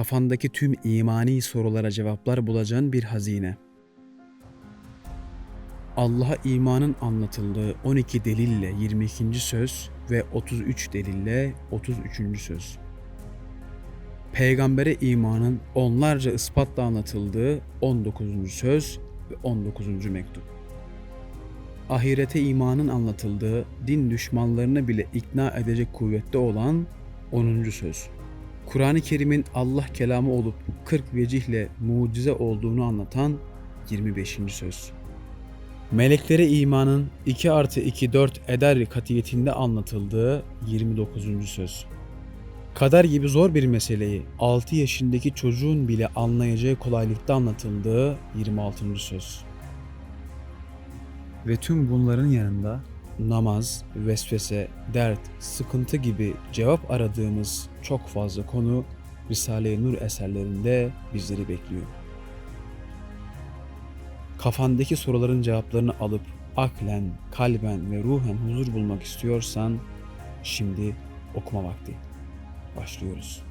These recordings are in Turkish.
kafandaki tüm imani sorulara cevaplar bulacağın bir hazine. Allah'a imanın anlatıldığı 12 delille 22. söz ve 33 delille 33. söz. Peygambere imanın onlarca ispatla anlatıldığı 19. söz ve 19. mektup. Ahirete imanın anlatıldığı din düşmanlarını bile ikna edecek kuvvette olan 10. söz. Kur'an-ı Kerim'in Allah kelamı olup 40 vecihle mucize olduğunu anlatan 25. söz. Meleklere imanın 2 artı 2 4 eder katiyetinde anlatıldığı 29. söz. Kader gibi zor bir meseleyi 6 yaşındaki çocuğun bile anlayacağı kolaylıkta anlatıldığı 26. söz. Ve tüm bunların yanında namaz, vesvese, dert, sıkıntı gibi cevap aradığımız çok fazla konu Risale-i Nur eserlerinde bizleri bekliyor. Kafandaki soruların cevaplarını alıp aklen, kalben ve ruhen huzur bulmak istiyorsan şimdi okuma vakti. Başlıyoruz.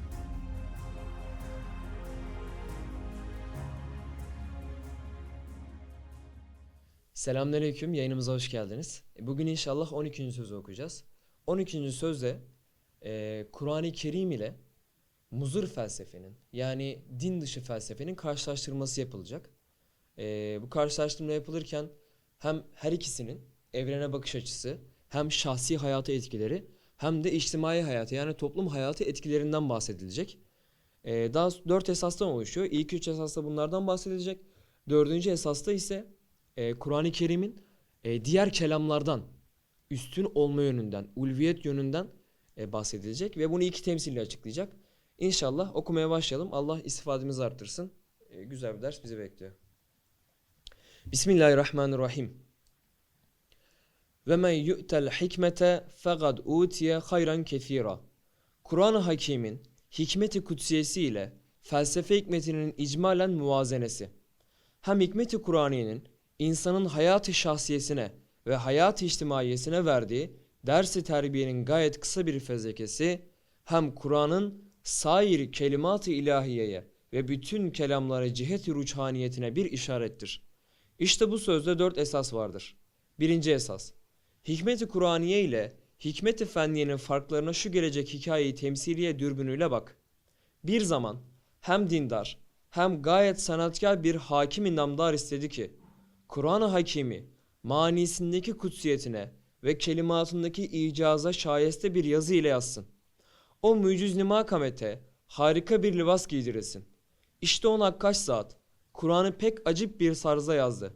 Selamünaleyküm, yayınımıza hoş geldiniz. Bugün inşallah 12. sözü okuyacağız. 12. sözde e, Kur'an-ı Kerim ile muzır felsefenin yani din dışı felsefenin karşılaştırması yapılacak. E, bu karşılaştırma yapılırken hem her ikisinin evrene bakış açısı, hem şahsi hayata etkileri, hem de içtimai hayatı yani toplum hayatı etkilerinden bahsedilecek. E, daha dört esastan oluşuyor. İlk üç esasta bunlardan bahsedilecek. Dördüncü esasta ise e, Kur'an-ı Kerim'in e, diğer kelamlardan üstün olma yönünden, ulviyet yönünden bahsedilecek ve bunu iki temsille açıklayacak. İnşallah okumaya başlayalım. Allah istifademizi arttırsın. E, güzel bir ders bizi bekliyor. Bismillahirrahmanirrahim. Ve men yu'tel hikmete fegad utiye hayran kethira. Kur'an-ı Hakîm'in hikmeti kutsiyesi ile felsefe hikmetinin icmalen muvazenesi. Hem hikmeti Kur'aniyenin insanın hayat-ı şahsiyesine ve hayat-ı içtimaiyesine verdiği dersi terbiyenin gayet kısa bir fezlekesi hem Kur'an'ın sair kelimat-ı ilahiyeye ve bütün kelamlara cihet-i ruçhaniyetine bir işarettir. İşte bu sözde dört esas vardır. Birinci esas, hikmet-i Kur'aniye ile hikmet-i fenniyenin farklarına şu gelecek hikayeyi temsiliye dürbünüyle bak. Bir zaman hem dindar hem gayet sanatkar bir hakim-i namdar istedi ki, Kur'an-ı Hakimi manisindeki kutsiyetine ve kelimatındaki icaza şayeste bir yazı ile yazsın. O müciz nima kamete harika bir libas giydirilsin. İşte ona kaç saat Kur'an'ı pek acip bir sarza yazdı.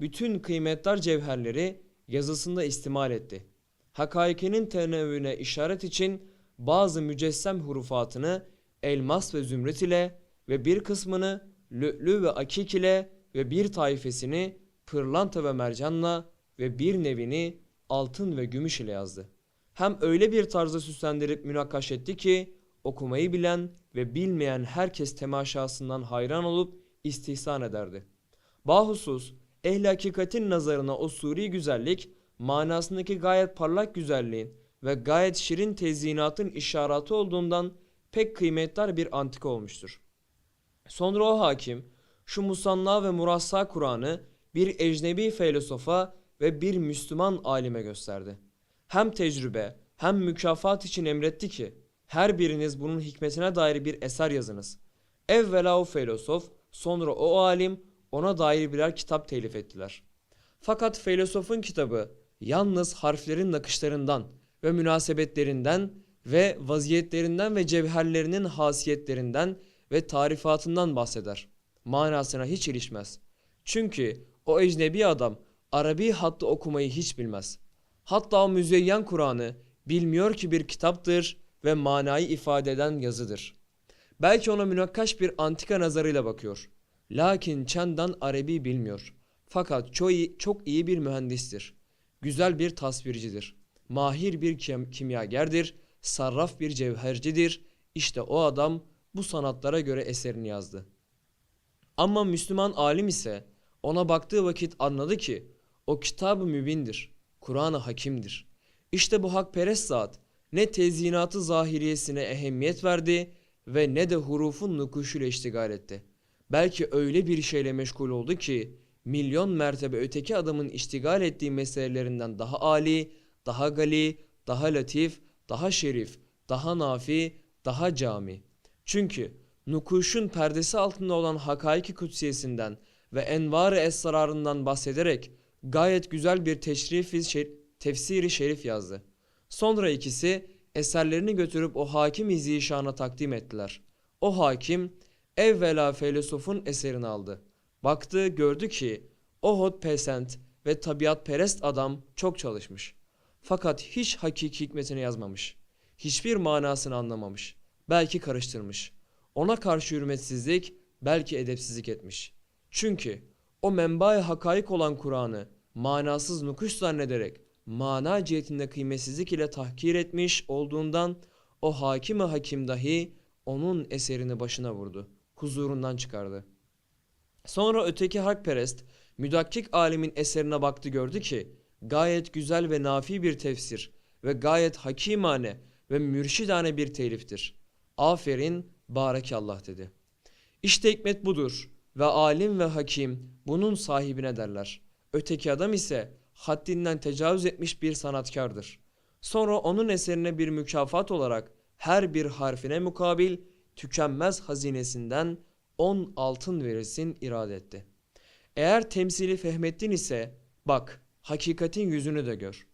Bütün kıymetler cevherleri yazısında istimal etti. Hakaikinin tenevvüne işaret için bazı mücessem hurufatını elmas ve zümrüt ile ve bir kısmını lü'lü ve akik ile ve bir taifesini pırlanta ve mercanla ve bir nevini altın ve gümüş ile yazdı. Hem öyle bir tarzda süslendirip münakkaş etti ki okumayı bilen ve bilmeyen herkes temaşasından hayran olup istihsan ederdi. Bahusus ehli hakikatin nazarına o suri güzellik manasındaki gayet parlak güzelliğin ve gayet şirin tezyinatın işaretı olduğundan pek kıymetli bir antika olmuştur. Sonra o hakim şu musanna ve murassa Kur'an'ı bir ecnebi filosofa ve bir Müslüman alime gösterdi. Hem tecrübe hem mükafat için emretti ki her biriniz bunun hikmetine dair bir eser yazınız. Evvela o filosof sonra o alim ona dair birer kitap telif ettiler. Fakat filosofun kitabı yalnız harflerin nakışlarından ve münasebetlerinden ve vaziyetlerinden ve cevherlerinin hasiyetlerinden ve tarifatından bahseder. Manasına hiç ilişmez. Çünkü o ecnebi adam Arabi hattı okumayı hiç bilmez. Hatta müzeyyen Kur'an'ı bilmiyor ki bir kitaptır ve manayı ifade eden yazıdır. Belki ona münakkaş bir antika nazarıyla bakıyor. Lakin çendan Arabi bilmiyor. Fakat çok iyi, çok iyi bir mühendistir. Güzel bir tasvircidir. Mahir bir kim kimyagerdir. Sarraf bir cevhercidir. İşte o adam bu sanatlara göre eserini yazdı. Ama Müslüman alim ise ona baktığı vakit anladı ki o kitab-ı mübindir. Kur'an-ı hakimdir. İşte bu hakperest zat ne tezyinatı zahiriyesine ehemmiyet verdi ve ne de hurufun nukuşuyla iştigal etti. Belki öyle bir şeyle meşgul oldu ki milyon mertebe öteki adamın iştigal ettiği meselelerinden daha âli, daha gali, daha latif, daha şerif, daha nafi, daha cami. Çünkü nukuşun perdesi altında olan hakaiki kutsiyesinden ve envar-ı esrarından bahsederek gayet güzel bir teşrifi şer- tefsiri şerif yazdı. Sonra ikisi eserlerini götürüp o hakim zişana takdim ettiler. O hakim evvela filozofun eserini aldı. Baktı gördü ki o hotpesent ve tabiatperest adam çok çalışmış. Fakat hiç hakiki hikmetini yazmamış. Hiçbir manasını anlamamış. Belki karıştırmış. Ona karşı hürmetsizlik, belki edepsizlik etmiş. Çünkü o menba-i olan Kur'an'ı manasız nukuş zannederek mana cihetinde kıymetsizlik ile tahkir etmiş olduğundan o hakime hakim dahi onun eserini başına vurdu. Huzurundan çıkardı. Sonra öteki hakperest müdakkik alimin eserine baktı gördü ki gayet güzel ve nafi bir tefsir ve gayet hakimane ve mürşidane bir teliftir. Aferin, barekallah dedi. İşte hikmet budur ve alim ve hakim bunun sahibine derler. Öteki adam ise haddinden tecavüz etmiş bir sanatkardır. Sonra onun eserine bir mükafat olarak her bir harfine mukabil tükenmez hazinesinden 10 altın verilsin irade etti. Eğer temsili fehmettin ise bak hakikatin yüzünü de gör.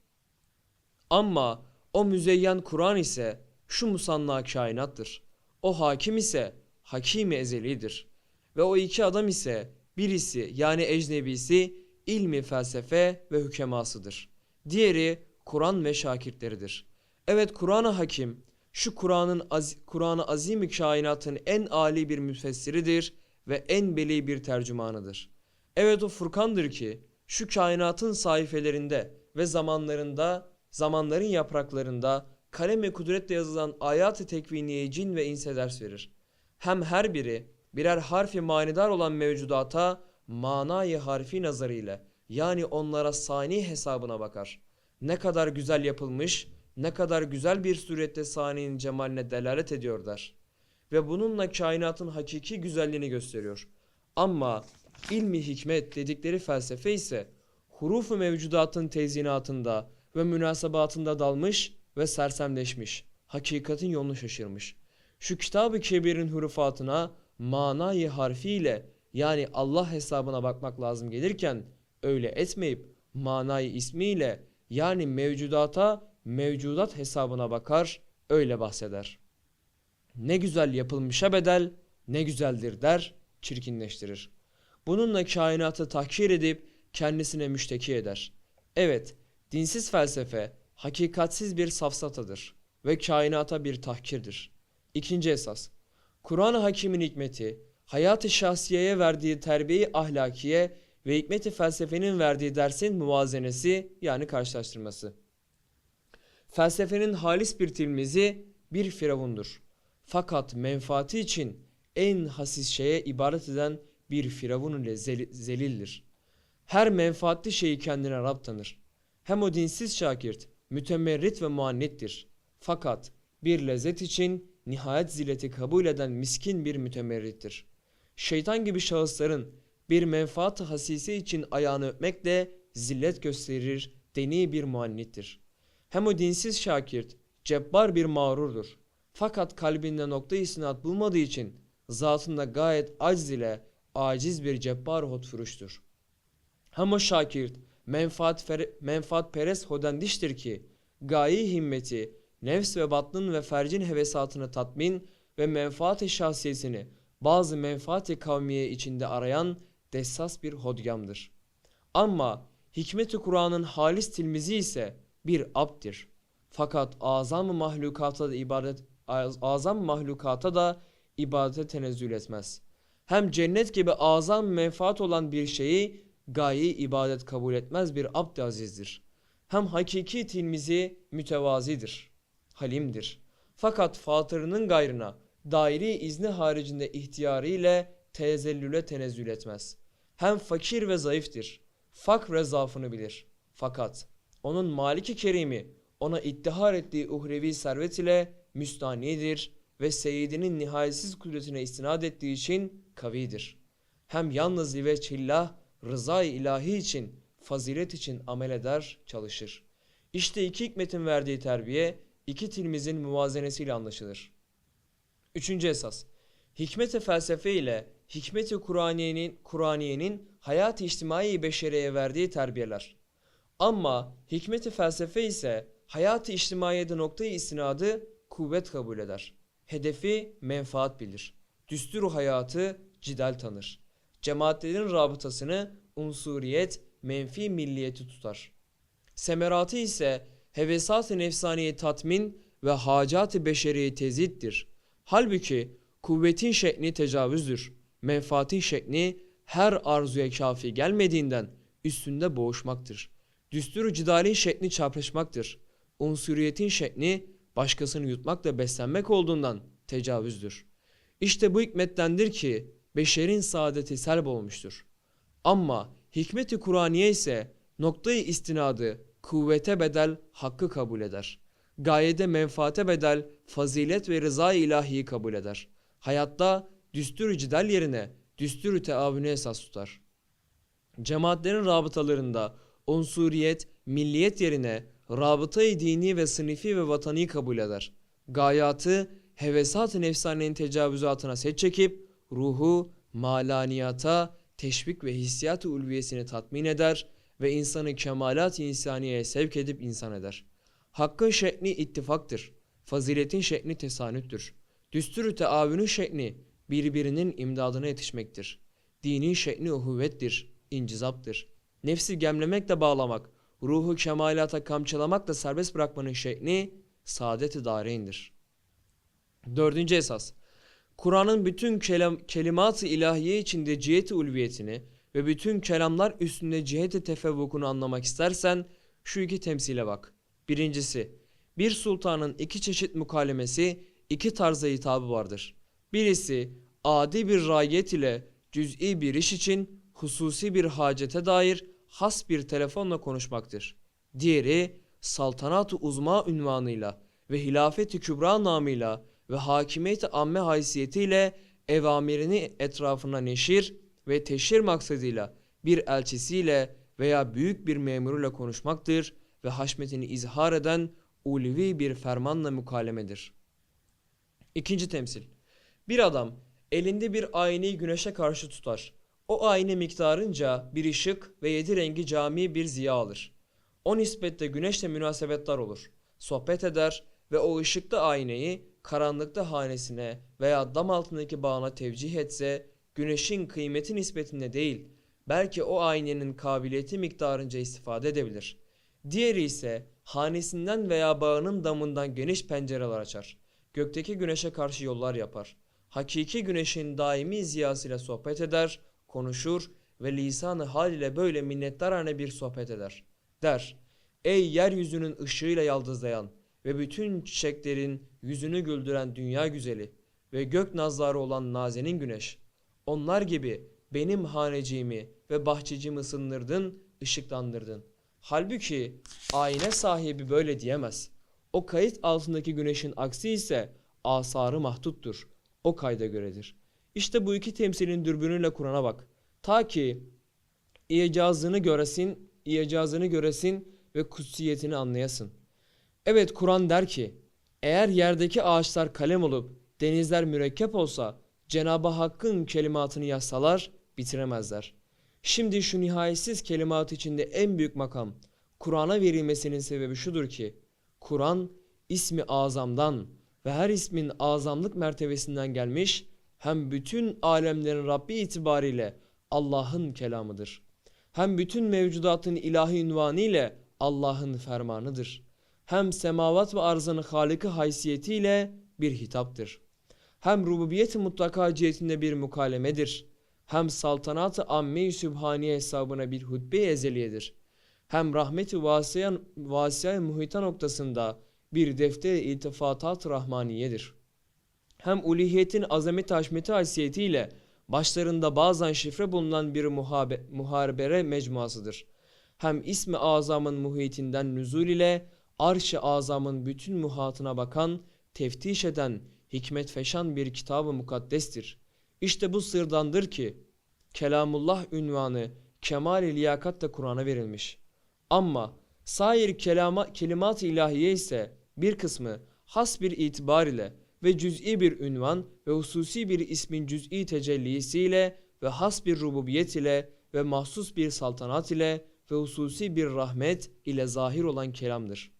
Ama o müzeyyen Kur'an ise şu musanna kainattır. O hakim ise hakimi ezelidir. Ve o iki adam ise birisi yani ecnebisi ilmi felsefe ve hükemasıdır. Diğeri Kur'an ve şakirtleridir. Evet Kur'an-ı Hakim şu Kur'an'ın az, Kur'an-ı Azim-i kainatın en âli bir müfessiridir ve en beli bir tercümanıdır. Evet o Furkan'dır ki şu kainatın sayfelerinde ve zamanlarında, zamanların yapraklarında kalem-i kudretle yazılan ayat-ı tekviniye cin ve inse ders verir. Hem her biri birer harfi manidar olan mevcudata manayı harfi nazarıyla yani onlara sani hesabına bakar. Ne kadar güzel yapılmış, ne kadar güzel bir surette saniyenin cemaline delalet ediyor der. Ve bununla kainatın hakiki güzelliğini gösteriyor. Ama ilmi hikmet dedikleri felsefe ise hurufu mevcudatın tezyinatında ve münasebatında dalmış ve sersemleşmiş. Hakikatin yolunu şaşırmış. Şu kitab-ı kebirin hurufatına manayı harfiyle yani Allah hesabına bakmak lazım gelirken öyle etmeyip manayı ismiyle yani mevcudata mevcudat hesabına bakar öyle bahseder. Ne güzel yapılmışa bedel ne güzeldir der çirkinleştirir. Bununla kainatı tahkir edip kendisine müşteki eder. Evet dinsiz felsefe hakikatsiz bir safsatadır ve kainata bir tahkirdir. İkinci esas Kur'an-ı Hakim'in hikmeti hayat-ı şahsiyeye verdiği terbiye ahlakiye ve hikmeti felsefenin verdiği dersin muvazenesi yani karşılaştırması. Felsefenin halis bir tilmizi bir firavundur. Fakat menfaati için en hasis şeye ibaret eden bir firavun ile zel- zelildir. Her menfaatli şeyi kendine Rab tanır. Hem o dinsiz şakirt mütemerrit ve muannittir. Fakat bir lezzet için nihayet zilleti kabul eden miskin bir mütemerrittir. Şeytan gibi şahısların bir menfaat hasisi için ayağını öpmekle zillet gösterir, deni bir muannittir. Hem o dinsiz şakirt cebbar bir mağrurdur. Fakat kalbinde nokta istinat bulmadığı için zatında gayet aciz ile aciz bir cebbar hotfuruştur. Hem o şakirt menfaat, menfaat perest hodendiştir ki gayi himmeti nefs ve batnın ve fercin hevesatını tatmin ve menfaat-i şahsiyesini bazı menfaat-i kavmiye içinde arayan dessas bir hodgamdır. Ama hikmet-i Kur'an'ın halis tilmizi ise bir abdir. Fakat azam mahlukata da ibadet azam mahlukata da ibadete tenezzül etmez. Hem cennet gibi azam menfaat olan bir şeyi gayi ibadet kabul etmez bir abd azizdir. Hem hakiki tilmizi mütevazidir, halimdir. Fakat fatırının gayrına dairi izni haricinde ihtiyarı ile tezellüle tenezzül etmez. Hem fakir ve zayıftır. Fakr ve zaafını bilir. Fakat onun maliki kerimi ona ittihar ettiği uhrevi servet ile müstanidir ve seyidinin nihayetsiz kudretine istinad ettiği için kavidir. Hem yalnız ve çillah rıza-i ilahi için, fazilet için amel eder, çalışır. İşte iki hikmetin verdiği terbiye, iki tilmizin muvazenesiyle anlaşılır. Üçüncü esas. Hikmet-i felsefe ile hikmet-i Kur'aniyenin Kur'aniyenin hayat-ı beşereye verdiği terbiyeler. Ama hikmet-i felsefe ise hayat-ı içtimaiyede noktayı istinadı kuvvet kabul eder. Hedefi menfaat bilir. Düsturu hayatı cidal tanır. Cemaatlerin rabıtasını unsuriyet, menfi milliyeti tutar. Semeratı ise hevesat-ı nefsaniye tatmin ve hacat-ı beşeriye tezittir. Halbuki kuvvetin şekli tecavüzdür. Menfaatin şekli her arzuya kafi gelmediğinden üstünde boğuşmaktır. Düsturu cidalin şekli çarpışmaktır. Unsuriyetin şekli başkasını yutmakla beslenmek olduğundan tecavüzdür. İşte bu hikmettendir ki beşerin saadeti selb olmuştur. Ama hikmeti Kur'aniye ise noktayı istinadı kuvvete bedel hakkı kabul eder. Gayede menfaate bedel fazilet ve rıza ilahiyi kabul eder. Hayatta düstur cidal yerine düstur teavünü esas tutar. Cemaatlerin rabıtalarında unsuriyet, milliyet yerine rabıtayı dini ve sınıfi ve vatani kabul eder. Gayatı hevesat-ı nefsanenin tecavüzatına set çekip ruhu malaniyata, teşvik ve hissiyat-ı ulviyesini tatmin eder ve insanı kemalat-ı insaniyeye sevk edip insan eder. Hakkın şekli ittifaktır. Faziletin şekli tesanüttür. Düstur-ü teavünün şekli birbirinin imdadına yetişmektir. Dinin şekli uhuvvettir, incizaptır. Nefsi gemlemekle bağlamak, ruhu kemalata kamçılamakla serbest bırakmanın şekli saadet-i dareyndir. Dördüncü esas. Kur'an'ın bütün kelam, kelimat-ı ilahiye içinde cihet-i ulviyetini ve bütün kelamlar üstünde cihet-i tefevvukunu anlamak istersen şu iki temsile bak. Birincisi, bir sultanın iki çeşit mukalemesi, iki tarza hitabı vardır. Birisi, adi bir rayet ile cüz'i bir iş için hususi bir hacete dair has bir telefonla konuşmaktır. Diğeri, saltanat-ı uzma ünvanıyla ve hilafet-i kübra namıyla ve hakimiyet-i amme haysiyetiyle evamirini etrafına neşir ve teşhir maksadıyla bir elçisiyle veya büyük bir memuruyla konuşmaktır ve haşmetini izhar eden ulvi bir fermanla mukalemedir. İkinci temsil. Bir adam elinde bir aynayı güneşe karşı tutar. O ayna miktarınca bir ışık ve yedi rengi cami bir ziya alır. O nispette güneşle münasebetler olur. Sohbet eder ve o ışıkta aynayı karanlıkta hanesine veya dam altındaki bağına tevcih etse güneşin kıymeti nispetinde değil belki o aynenin kabiliyeti miktarınca istifade edebilir. Diğeri ise hanesinden veya bağının damından geniş pencereler açar. Gökteki güneşe karşı yollar yapar. Hakiki güneşin daimi ziyasıyla sohbet eder, konuşur ve lisanı hal ile böyle minnettarane bir sohbet eder. Der, ey yeryüzünün ışığıyla yaldızlayan ve bütün çiçeklerin yüzünü güldüren dünya güzeli ve gök nazları olan nazenin güneş. Onlar gibi benim haneciğimi ve bahçecimi ısındırdın, ışıklandırdın. Halbuki ayna sahibi böyle diyemez. O kayıt altındaki güneşin aksi ise asarı mahduttur. O kayda göredir. İşte bu iki temsilin dürbünüyle Kur'an'a bak. Ta ki icazını göresin, icazını göresin ve kutsiyetini anlayasın. Evet Kur'an der ki, eğer yerdeki ağaçlar kalem olup denizler mürekkep olsa Cenab-ı Hakk'ın kelimatını yazsalar bitiremezler. Şimdi şu nihayetsiz kelimat içinde en büyük makam Kur'an'a verilmesinin sebebi şudur ki Kur'an ismi azamdan ve her ismin azamlık mertebesinden gelmiş hem bütün alemlerin Rabbi itibariyle Allah'ın kelamıdır. Hem bütün mevcudatın ilahi ünvanı ile Allah'ın fermanıdır. Hem semavat ve arzın haliki haysiyetiyle bir hitaptır. Hem rububiyet-i mutlaka cihetinde bir mukalemedir. Hem saltanat-ı amme-i sübhaniye hesabına bir hutbe-i ezeliyedir. Hem rahmet-i vasiyan, vasiyay muhita noktasında bir defter-i iltifatat rahmaniyedir. Hem ulihiyetin azamet haşmeti haysiyetiyle başlarında bazen şifre bulunan bir muhabe, muharebere mecmuasıdır. Hem ismi azamın muhitinden nüzul ile arş-ı azamın bütün muhatına bakan, teftiş eden, hikmet feşan bir kitabı mukaddestir. İşte bu sırdandır ki Kelamullah ünvanı kemal-i liyakatle Kur'an'a verilmiş. Ama sair kelama, kelimat-ı ilahiye ise bir kısmı has bir itibar ile ve cüz'i bir ünvan ve hususi bir ismin cüz'i tecellisiyle ve has bir rububiyet ile ve mahsus bir saltanat ile ve hususi bir rahmet ile zahir olan kelamdır.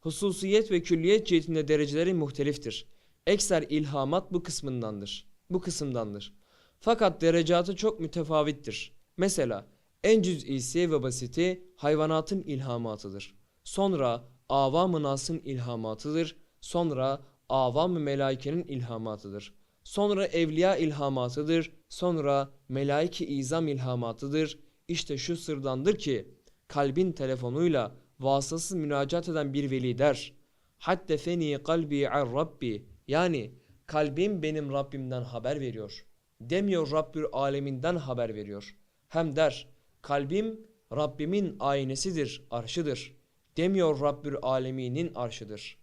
Hususiyet ve külliyet cihetinde dereceleri muhteliftir. Ekser ilhamat bu kısmındandır. Bu kısımdandır. Fakat derecatı çok mütefavittir. Mesela en cüz'isi ve basiti hayvanatın ilhamatıdır. Sonra avam-ı nasın ilhamatıdır. Sonra avam-ı melaikenin ilhamatıdır. Sonra evliya ilhamatıdır. Sonra melaike izam ilhamatıdır. İşte şu sırdandır ki kalbin telefonuyla vasıtasız münacat eden bir veli der. Haddefeni kalbi ar Rabbi. Yani kalbim benim Rabbimden haber veriyor. Demiyor Rabbül aleminden haber veriyor. Hem der kalbim Rabbimin aynesidir, arşıdır. Demiyor Rabbül aleminin arşıdır.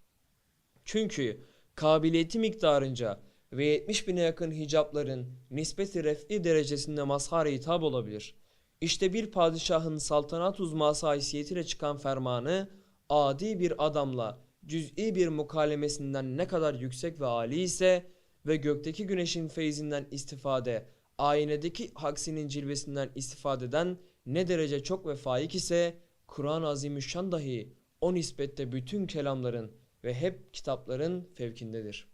Çünkü kabiliyeti miktarınca ve 70 bine yakın hicapların nispeti ref'i derecesinde mazhar-ı hitap olabilir. İşte bir padişahın saltanat uzması haysiyetiyle çıkan fermanı adi bir adamla cüz'i bir mukalemesinden ne kadar yüksek ve âli ise ve gökteki güneşin feyzinden istifade, aynedeki haksinin cilvesinden istifadeden ne derece çok ve faik ise Kur'an-ı Azimüşşan dahi o nispette bütün kelamların ve hep kitapların fevkindedir.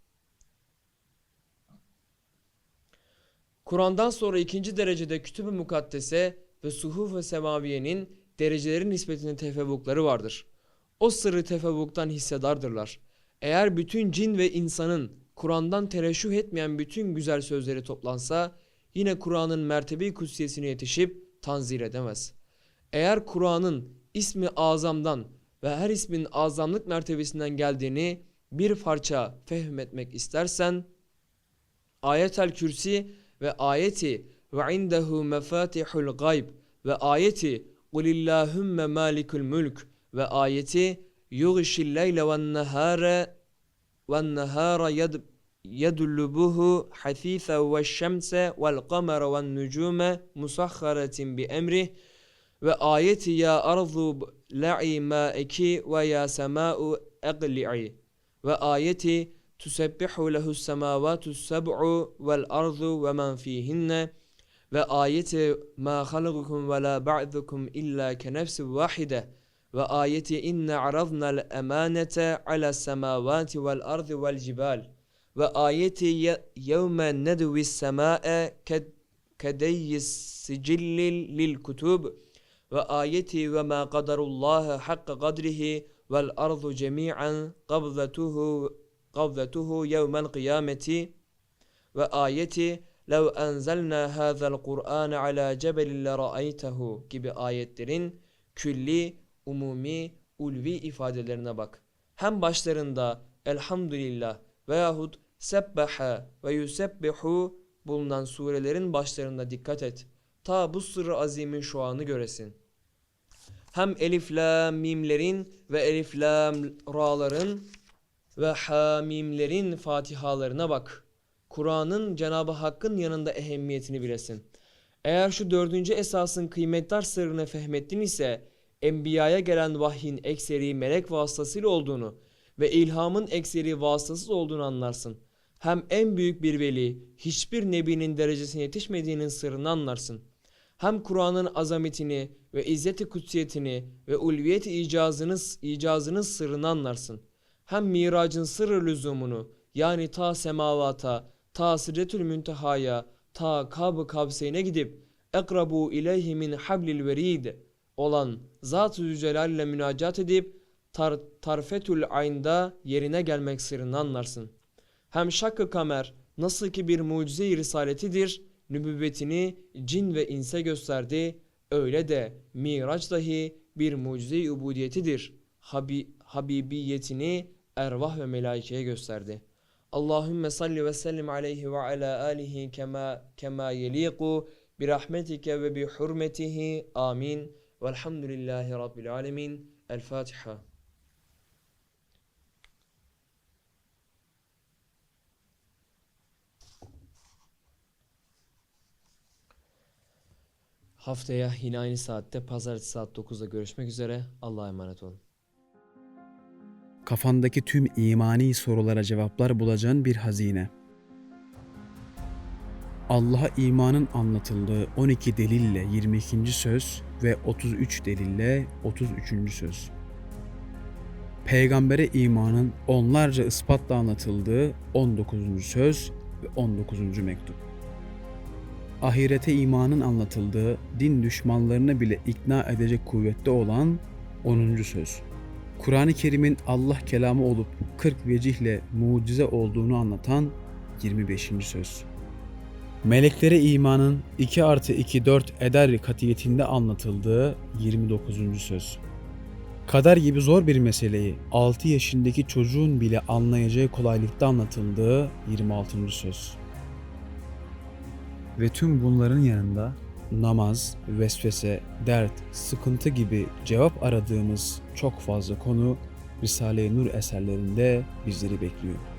Kur'an'dan sonra ikinci derecede kütüb-ü mukaddese ve suhuf-ı semaviyenin dereceleri nispetinde tefevvukları vardır. O sırrı tefevvuktan hissedardırlar. Eğer bütün cin ve insanın Kur'an'dan tereşüh etmeyen bütün güzel sözleri toplansa yine Kur'an'ın mertebe-i kutsiyesine yetişip tanzir edemez. Eğer Kur'an'ın ismi azamdan ve her ismin azamlık mertebesinden geldiğini bir parça fehmetmek istersen ayetel kürsi ve ayeti ve indehu mefatihul gayb ve ayeti kulillahümme malikul mülk ve ayeti yugşil leyle ve nehare ve nehara yed yedullubuhu hasisa ve şemse vel kamera ve nucume musahharetin bi emrih ve ayeti ya arzu la'i ma'eki ve ya sema'u eqli'i ve ayeti tusebbihu lehu's semavatus seb'u vel arzu ve men fihinne ve ayeti ma halqukum ve la ba'dukum illa ke nefsin vahide وآيتي إن عرضنا الأمانة على السماوات والأرض والجبال. وآيتي يوم ندوي السماء كدي السجل للكتب. وآيتي وما قدر الله حق قدره والأرض جميعا قبضته, قبضته يوم القيامة. وآيتي لو أنزلنا هذا القرآن على جبل لرأيته. كبآية كلي umumi, ulvi ifadelerine bak. Hem başlarında elhamdülillah veyahut sebbaha ve yusebbihu bulunan surelerin başlarında dikkat et. Ta bu sırrı azimin şu anı göresin. Hem elif la mimlerin ve elif la ra'ların ve hamimlerin fatihalarına bak. Kur'an'ın Cenab-ı Hakk'ın yanında ehemmiyetini bilesin. Eğer şu dördüncü esasın kıymetdar sırrını fehmettin ise Enbiya'ya gelen vahyin ekseri melek vasıtasıyla olduğunu ve ilhamın ekseri vasıtasız olduğunu anlarsın. Hem en büyük bir veli hiçbir nebinin derecesine yetişmediğinin sırrını anlarsın. Hem Kur'an'ın azametini ve izzeti kutsiyetini ve ulviyet icazınız, icazınız sırrını anlarsın. Hem miracın sırrı lüzumunu yani ta semavata, ta sidretül müntehaya, ta kab-ı kavseyne gidip ekrabu ileyhi min hablil verid olan Zat-ı Zülcelal ile münacat edip tar tarfetül aynda yerine gelmek sırrını anlarsın. Hem şak-ı kamer nasıl ki bir mucize-i risaletidir, nübüvvetini cin ve inse gösterdi, öyle de miraç dahi bir mucize-i ubudiyetidir. Habi, habibiyetini ervah ve melaikeye gösterdi. Allahümme salli ve sellim aleyhi ve ala alihi kema, kema yeliku bi rahmetike ve bi hurmetihi. Amin. Velhamdülillahi Rabbil Alemin. El Fatiha. Haftaya yine aynı saatte pazartesi saat 9'da görüşmek üzere. Allah'a emanet olun. Kafandaki tüm imani sorulara cevaplar bulacağın bir hazine. Allah'a imanın anlatıldığı 12 delille 22. söz ve 33 delille 33. söz. Peygambere imanın onlarca ispatla anlatıldığı 19. söz ve 19. mektup. Ahirete imanın anlatıldığı din düşmanlarını bile ikna edecek kuvvette olan 10. söz. Kur'an-ı Kerim'in Allah kelamı olup 40 vecihle mucize olduğunu anlatan 25. söz. Meleklere imanın 2 artı 2 4 eder katiyetinde anlatıldığı 29. söz. Kader gibi zor bir meseleyi 6 yaşındaki çocuğun bile anlayacağı kolaylıkta anlatıldığı 26. söz. Ve tüm bunların yanında namaz, vesvese, dert, sıkıntı gibi cevap aradığımız çok fazla konu Risale-i Nur eserlerinde bizleri bekliyor.